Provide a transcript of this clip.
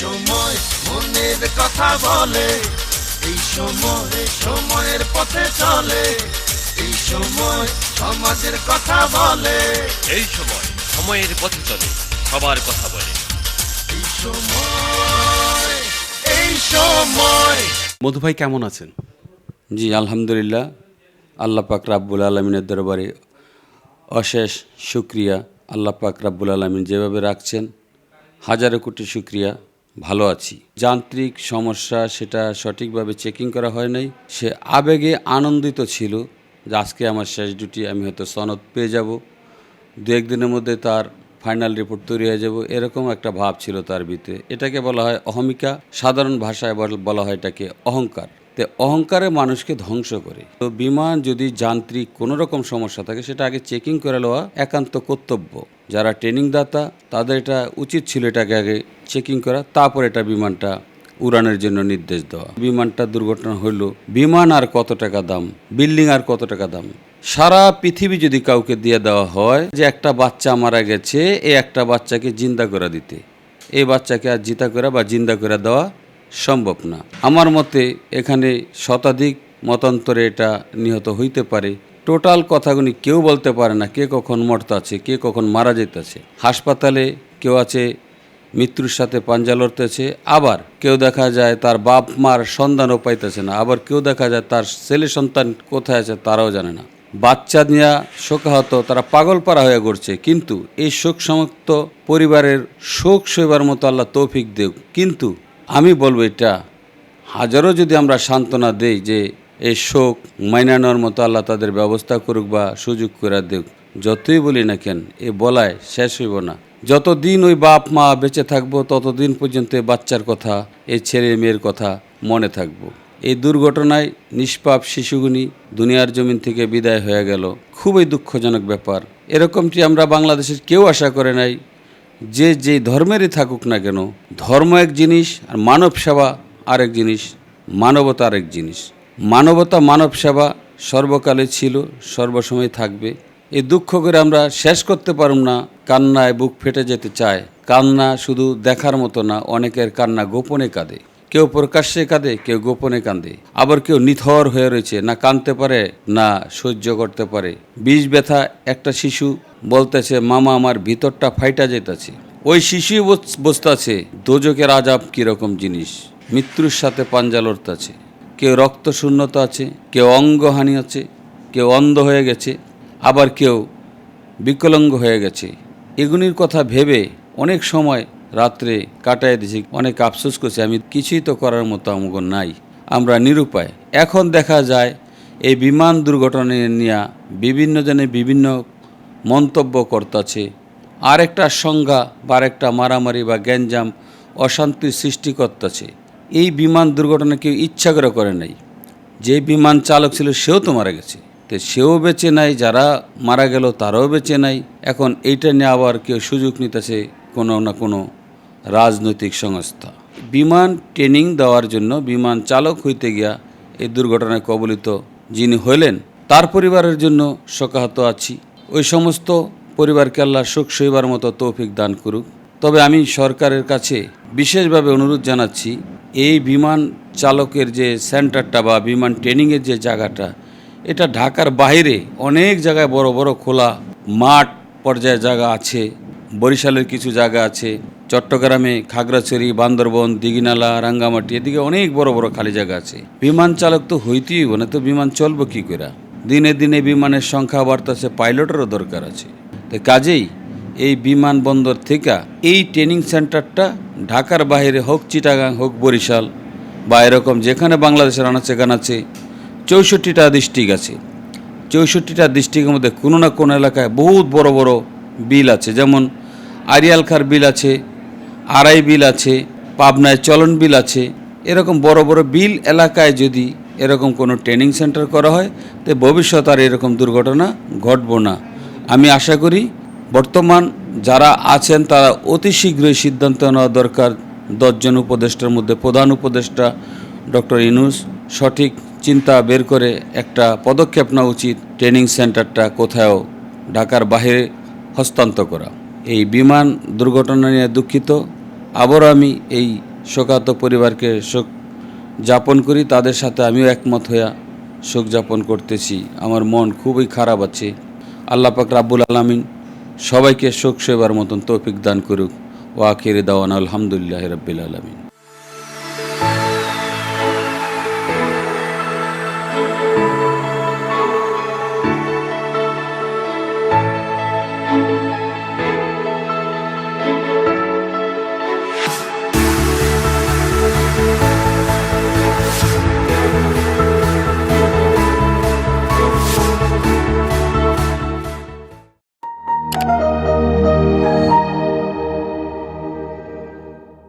সময় মনের কথা বলে এই সময় সময়ের পথে চলে এই সময় সমাজের কথা বলে। এই সময় সময়ের পথে চলে সবার কথা বলে। এই সময় এই সময়। মধু ভাই কেমন আছেন? জি আলহামদুলিল্লাহ। আল্লাহ পাক রাব্বুল আলমিনের দরবারে অশেষ শুক্রিয়া। আল্লাহ পাক রাব্বুল আলমিন যেভাবে রাখছেন হাজারো কোটি শুক্রিয়া। ভালো আছি। যান্ত্রিক সমস্যা সেটা সঠিকভাবে চেকিং করা হয় নাই। সে আবেগে আনন্দিত ছিল যে আজকে আমার শেষ ডিউটি আমি হয়তো সনদ পেয়ে যাব। দু একদিনের মধ্যে তার ফাইনাল রিপোর্ট তৈরি হয়ে যাব। এরকম একটা ভাব ছিল তার ভিতরে। এটাকে বলা হয় অহমিকা। সাধারণ ভাষায় বল- বলা হয় এটাকে অহংকার। তে অহংকারে মানুষকে ধ্বংস করে। তো বিমান যদি যান্ত্রিক কোনো রকম সমস্যা থাকে, সেটা আগে চেকিং করে নেওয়া একান্ত কর্তব্য। যারা ট্রেনিং দাতা তাদের এটা উচিত ছিল এটাকে আগে চেকিং করা, তারপর এটা বিমানটা উড়ানের জন্য নির্দেশ দেওয়া। বিমানটা দুর্ঘটনা হইল, বিমান আর কত টাকা দাম, বিল্ডিং আর কত টাকা দাম। সারা পৃথিবী যদি কাউকে দিয়ে দেওয়া হয় যে একটা বাচ্চা মারা গেছে এই একটা বাচ্চাকে জিন্দা করে দিতে। এই বাচ্চাকে আর জিতা করে বা জিন্দা করে দেওয়া সম্ভব না। আমার মতে এখানে শতাধিক মতান্তরে এটা নিহত হইতে পারে। টোটাল কথাগুলি কেউ বলতে পারে না কে কখন মরতে আছে কে কখন মারা যেতেছে হাসপাতালে কেউ আছে, মৃত্যুর সাথে পাঞ্জা লড়তেছে, আবার কেউ দেখা যায় তার বাপ মার সন্ধানও পাইতেছে না, আবার কেউ দেখা যায় তার ছেলে সন্তান কোথায় আছে তারাও জানে না। বাচ্চা নিয়ে শোকাহত, তারা পাগল পারা হয়ে ঘুরছে কিন্তু এই শোক সমাপ্ত পরিবারের শোক সইবার মতো আল্লাহ তৌফিক দেব কিন্তু আমি বলব এটা, হাজারো যদি আমরা সান্ত্বনা দেই যে এই শোক মাইনানোর মতো আল্লাহ তাদের ব্যবস্থা করুক বা সুযোগ করে দেখ যতই বলি না কেন, এ বলায় শেষ হইব না। যতদিন ওই বাপ মা বেঁচে থাকব, ততদিন পর্যন্ত এই বাচ্চার কথা এই ছেলে মেয়ের কথা মনে থাকব। এই দুর্ঘটনায় নিষ্পাপ শিশুগুনি দুনিয়ার জমিন থেকে বিদায় হয়ে গেল। খুবই দুঃখজনক ব্যাপার। এরকমটি আমরা বাংলাদেশের কেউ আশা করে নাই। যে যে ধর্মেরই থাকুক না কেন, ধর্ম এক জিনিস আর মানব সেবা আরেক জিনিস, মানবতা আরেক জিনিস। মানবতা, মানব সেবা সর্বকালে ছিল, সর্বসময় থাকবে। এই দুঃখ করে আমরা শেষ করতে পারুম না, কান্নায় বুক ফেটে যেতে চায়। কান্না শুধু দেখার মতো না, অনেকের কান্না গোপনে কাঁদে। কেউ প্রকাশ্যে কাঁদে, কেউ গোপনে কাঁদে। আবার কেউ নিথর হয়ে রয়েছে, না কাঁদতে পারে, না সহ্য করতে পারে। বিষ ব্যথা একটা শিশু বলতেছে, মামা, আমার ভিতরটা ফাইটা যেতেছে। ওই শিশুই বসতেছে দোজকের আজাব কীরকম জিনিস? মৃত্যুর সাথে পাঞ্জা লড়তেছে। কেউ রক্ত শূন্যতা আছে, কেউ অঙ্গহানি আছে, কেউ অন্ধ হয়ে গেছে, আবার কেউ বিকলাঙ্গ হয়ে গেছে। এগুলির কথা ভেবে অনেক সময় রাত্রে কাটায় দিয়েছি, অনেক আফসোস করছি, আমি কিছুই তো করার মতো আমাকে নাই, আমরা নিরুপায়। এখন দেখা যায়, এই বিমান দুর্ঘটনা নিয়ে বিভিন্ন জনে বিভিন্ন মন্তব্য করতেছে। আরেকটা সংজ্ঞা বা আরেকটা মারামারি বা গ্যাঞ্জাম অশান্তি সৃষ্টি করতেছে। এই বিমান দুর্ঘটনা কেউ ইচ্ছা করে করে নাই। যে বিমান চালক ছিল, সেও তো মারা গেছে। তো সেও বেঁচে নাই, যারা মারা গেল তারাও বেঁচে নাই। এখন এইটা নিয়ে আবার কেউ সুযোগ নিতেছে কোনো না কোনো রাজনৈতিক সংস্থা। বিমান ট্রেনিং দেওয়ার জন্য বিমান চালক হইতে গিয়া এই দুর্ঘটনায় কবলিত যিনি হইলেন, তার পরিবারের জন্য শোকাহত আছি। ওই সমস্ত পরিবারকে আল্লাহ সুখ সইবার মতো তৌফিক দান করুক। তবে আমি সরকারের কাছে বিশেষভাবে অনুরোধ জানাচ্ছি, এই বিমান চালকের যে সেন্টারটা বা বিমান ট্রেনিংয়ের যে জায়গাটা, এটা ঢাকার বাইরে অনেক জায়গায় বড় বড় খোলা মাঠ পর্যায়ে জায়গা আছে, বরিশালের কিছু জায়গা আছে, চট্টগ্রামে খাগড়াছড়ি, বান্দরবন, দিঘিনালা, রাঙ্গামাটি, এদিকে অনেক বড় বড় খালি জায়গা আছে। বিমান চালক তো হইতেই না তো বিমান চলবো কী করে দিনে দিনে বিমানের সংখ্যা বাড়তেছে, পাইলটেরও দরকার আছে। তো কাজেই এই বিমানবন্দর থেকে এই ট্রেনিং সেন্টারটা ঢাকার বাইরে হোক, চিটাগাং হোক, বরিশাল বা এরকম যেখানে বাংলাদেশের আনাচে গানাচে চৌষট্টিটা ডিস্ট্রিক্ট আছে। চৌষট্টিটা ডিস্ট্রিক্টের মধ্যে কোনো না কোনো এলাকায় বহুত বড় বড় বিল আছে। যেমন আরিয়ালখার বিল আছে, আড়াই বিল আছে, পাবনায় চলন বিল আছে। এরকম বড় বড় বিল এলাকায় যদি এরকম কোনো ট্রেনিং সেন্টার করা হয়, তো ভবিষ্যৎ আর এরকম দুর্ঘটনা ঘটবো না। আমি আশা করি বর্তমান যারা আছেন, তারা অতি শীঘ্রই সিদ্ধান্ত নেওয়া দরকার। দশজন উপদেষ্টার মধ্যে প্রধান উপদেষ্টা ডক্টর ইনুস সঠিক চিন্তা বের করে একটা পদক্ষেপ নেওয়া উচিত ট্রেনিং সেন্টারটা কোথাও ঢাকার বাইরে হস্তান্তর করা। এই বিমান দুর্ঘটনা নিয়ে দুঃখিত। আবারও আমি এই শোকাত পরিবারকে শোক যাপন করি, তাদের সাথে আমিও একমত হইয়া শোক যাপন করতেছি। আমার মন খুবই খারাপ আছে। আল্লাহ পাক রাব্বুল আলামিন সবাইকে শোক সেবার মতন তৌফিক দান করুক। ও আখিরে দাওয়ান আলহামদুলিল্লাহ রব্বিল আলমিন।